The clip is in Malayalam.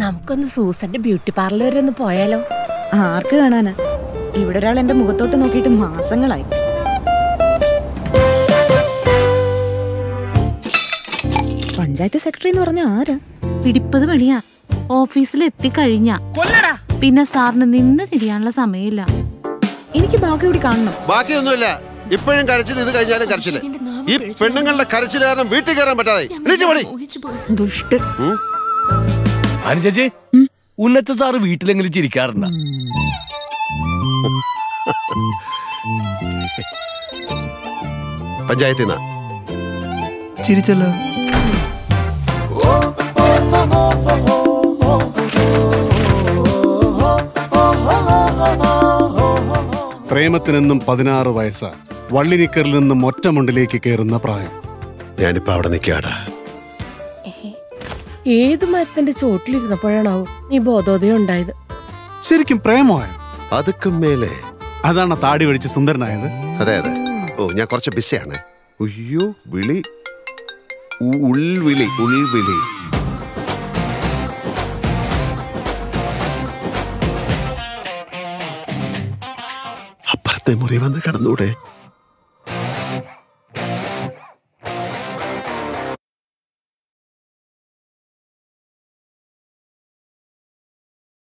നമുക്കൊന്ന് സൂസന്റെ ബ്യൂട്ടി പാർലർ വരെ ഒന്ന് പോയാലോ? ആർക്ക് കാണാനാ? ഇവിടെ ഒരാൾ എന്റെ മുഖത്തോട്ട് നോക്കിയിട്ട് മാസങ്ങളായി. പഞ്ചായത്ത് സെക്രട്ടറി എന്ന് പറഞ്ഞ ആരാ? പിടിപ്പത് പണിയാ. ഓഫീസിൽ എത്തിക്കഴിഞ്ഞ പിന്നെ സാറിന് നിന്ന് തിരിയാനുള്ള സമയമില്ല. എനിക്ക് ബാക്കി കൂടി കാണണം. ബാക്കിയൊന്നുമില്ല. ഇപ്പോഴും കരച്ചിൽ ഇത് കഴിഞ്ഞാലും കരച്ചിൽ. ഈ പെണ്ണുങ്ങളുടെ കരച്ചിൽ കാരണം വീട്ടിൽ കയറാൻ പറ്റാതെ ദുഷ്ട അനുചേച്ചി ഉന്നച്ച സാറ് വീട്ടിലെങ്കിലും ചിരിക്കാറുണ്ട? പഞ്ചായത്തിൽ നിന്നാ ചിരിച്ചല്ലോ. പ്രേമത്തിനെന്നും പതിനാറ് വയസ്സാ. വള്ളിനിക്കറിൽ നിന്നും ഒറ്റമുണ്ടിലേക്ക് കയറുന്ന പ്രായം. ഞാനിപ്പോ അവിടെ നിൽക്കാടാ ഏത് മരത്തിന്റെ ചോട്ടിലിരുന്നപ്പോഴാണാവോ ഈ ബോധോദയം ഉണ്ടായത്? ശരിക്കും പ്രേമമായോ? അതൊക്കെ മേലെ. അതാണ് താടി വടിച്ച് സുന്ദരനായത്? അതെ അതെ. ഓ ഞാൻ കുറച്ച് ബിസിയാണ്. അയ്യോ വിളി. ഉ- ഉൾവിളി ഉൾവിളി. അപ്പുറത്തെ മുറി വന്ന് കിടന്നൂടെ.